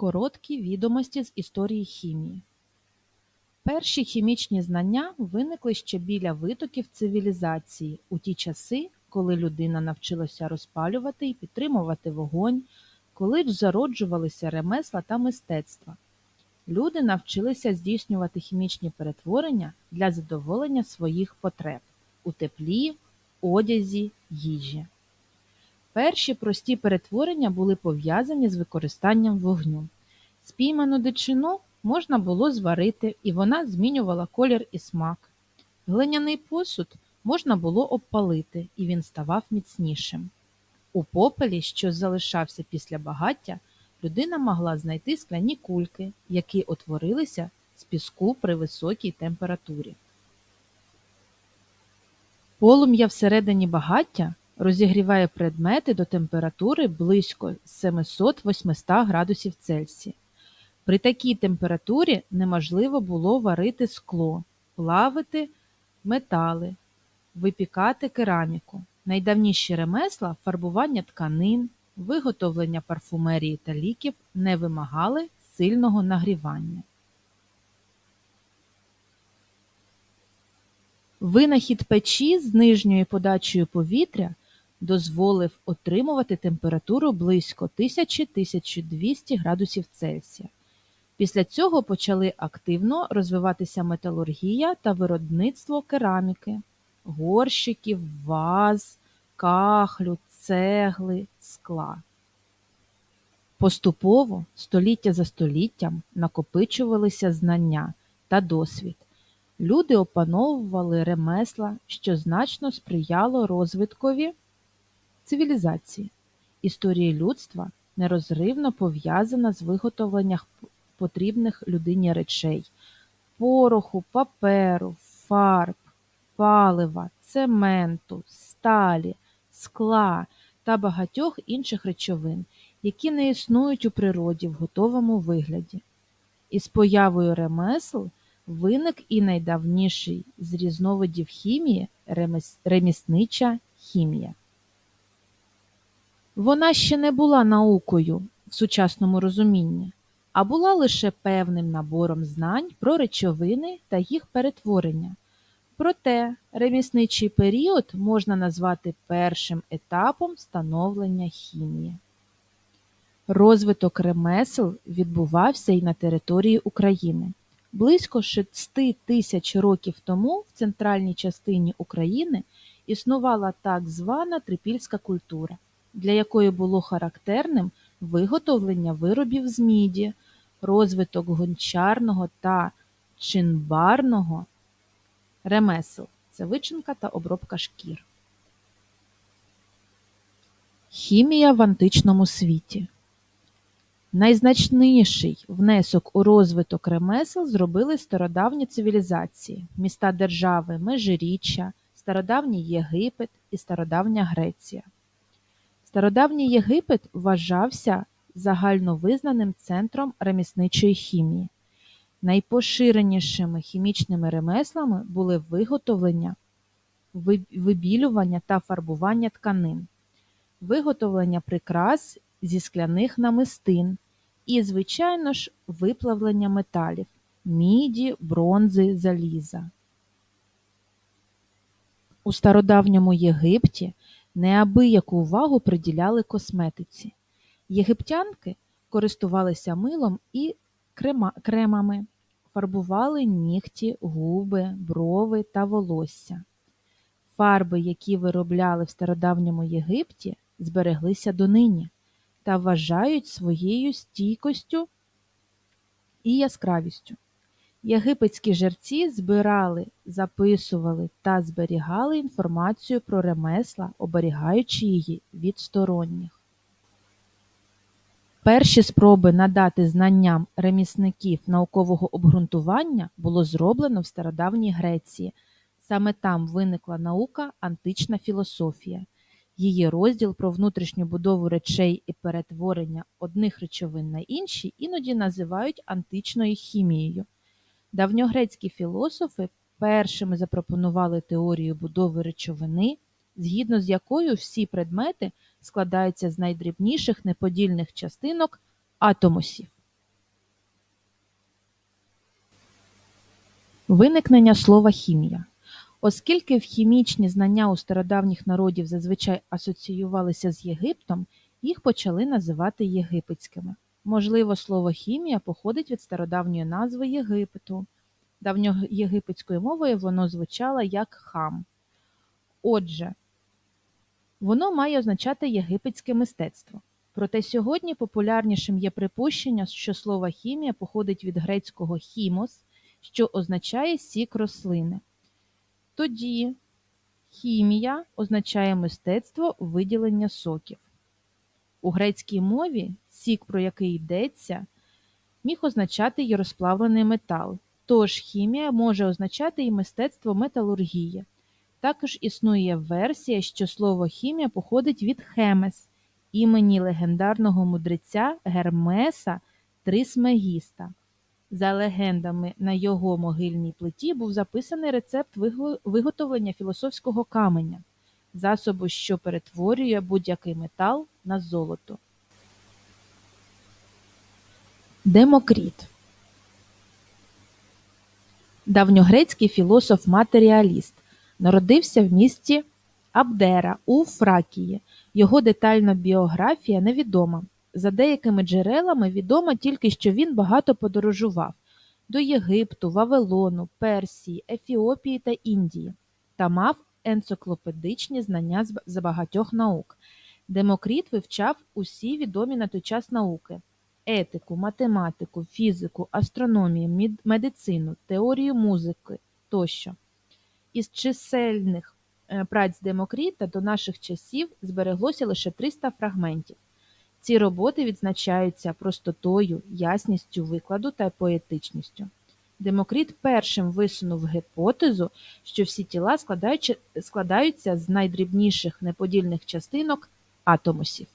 Короткі відомості з історії хімії Перші хімічні знання виникли ще біля витоків цивілізації у ті часи, коли людина навчилася розпалювати і підтримувати вогонь, коли зароджувалися ремесла та мистецтва. Люди навчилися здійснювати хімічні перетворення для задоволення своїх потреб у теплі, одязі, їжі. Перші прості перетворення були пов'язані з використанням вогню. Спійману дичину можна було зварити, і вона змінювала колір і смак. Глиняний посуд можна було обпалити, і він ставав міцнішим. У попелі, що залишався після багаття, людина могла знайти скляні кульки, які утворилися з піску при високій температурі. Полум'я всередині багаття розігріває предмети до температури близько 700-800 градусів Цельсія. При такій температурі неможливо було варити скло, плавити метали, випікати кераміку. Найдавніші ремесла фарбування тканин, виготовлення парфумерії та ліків не вимагали сильного нагрівання. Винахід печі з нижньою подачею повітря дозволив отримувати температуру близько 1000-1200 градусів Цельсія. Після цього почали активно розвиватися металургія та виробництво кераміки, горщиків, ваз, кахлю, цегли, скла. Поступово, століття за століттям, накопичувалися знання та досвід. Люди опановували ремесла, що значно сприяло розвиткові цивілізації. Історія людства нерозривно пов'язана з виготовленням потрібних людині речей пороху, паперу, фарб, палива, цементу, сталі, скла та багатьох інших речовин, які не існують у природі в готовому вигляді. Із появою ремесел виник і найдавніший з різновидів хімії реміснича хімія. Вона ще не була наукою в сучасному розумінні, а була лише певним набором знань про речовини та їх перетворення. Проте ремісничий період можна назвати першим етапом становлення хімії. Розвиток ремесел відбувався й на території України. Близько шести тисяч років тому в центральній частині України існувала так звана трипільська культура, для якої було характерним виготовлення виробів з міді, розвиток гончарного та чинбарного ремесел це вичинка та обробка шкір. Хімія в античному світі Найзначніший внесок у розвиток ремесел зробили стародавні цивілізації, міста держави Межиріччя, стародавній Єгипет і стародавня Греція. Стародавній Єгипет вважався загальновизнаним центром ремісничої хімії. Найпоширенішими хімічними ремеслами були виготовлення, вибілювання та фарбування тканин, виготовлення прикрас зі скляних намистин і, звичайно ж, виплавлення металів міді, бронзи, заліза. У стародавньому Єгипті неабияку увагу приділяли косметиці. Єгиптянки користувалися милом і кремами, фарбували нігті, губи, брови та волосся. Фарби, які виробляли в стародавньому Єгипті, збереглися донині та вважають своєю стійкостю і яскравістю. Єгипетські жерці збирали, записували та зберігали інформацію про ремесла, оберігаючи її від сторонніх. Перші спроби надати знанням ремісників наукового обґрунтування було зроблено в стародавній Греції. Саме там виникла наука антична філософія. Її розділ про внутрішню будову речей і перетворення одних речовин на інші іноді називають античною хімією. Давньогрецькі філософи першими запропонували теорію будови речовини, згідно з якою всі предмети складаються з найдрібніших неподільних частинок атомусів. Виникнення слова хімія. Оскільки в хімічні знання у стародавніх народів зазвичай асоціювалися з Єгиптом, їх почали називати єгипетськими. Можливо, слово хімія походить від стародавньої назви Єгипету. Давньоєгипетською мовою воно звучало як хам. Отже, воно має означати єгипетське мистецтво. Проте сьогодні популярнішим є припущення, що слово хімія походить від грецького хімос, що означає сік рослини. Тоді хімія означає мистецтво виділення соків. У грецькій мові сік, про який йдеться, міг означати й розплавлений метал, тож хімія може означати і мистецтво металургії. Також існує версія, що слово хімія походить від хемес, імені легендарного мудреця Гермеса Трисмегіста. За легендами, на його могильній плиті був записаний рецепт виготовлення філософського каменя, засобу, що перетворює будь-який метал на золото. Демокріт Давньогрецький філософ-матеріаліст народився в місті Абдера у Фракії. Його детальна біографія невідома. За деякими джерелами відомо тільки, що він багато подорожував до Єгипту, Вавилону, Персії, Ефіопії та Індії та мав енциклопедичні знання з багатьох наук. Демокріт вивчав усі відомі на той час науки етику, математику, фізику, астрономію, медицину, теорію музики тощо. Із чисельних е, праць Демокріта до наших часів збереглося лише 300 фрагментів. Ці роботи відзначаються простотою, ясністю викладу та поетичністю. Демокріт першим висунув гіпотезу, що всі тіла складаються з найдрібніших неподільних частинок атомусів.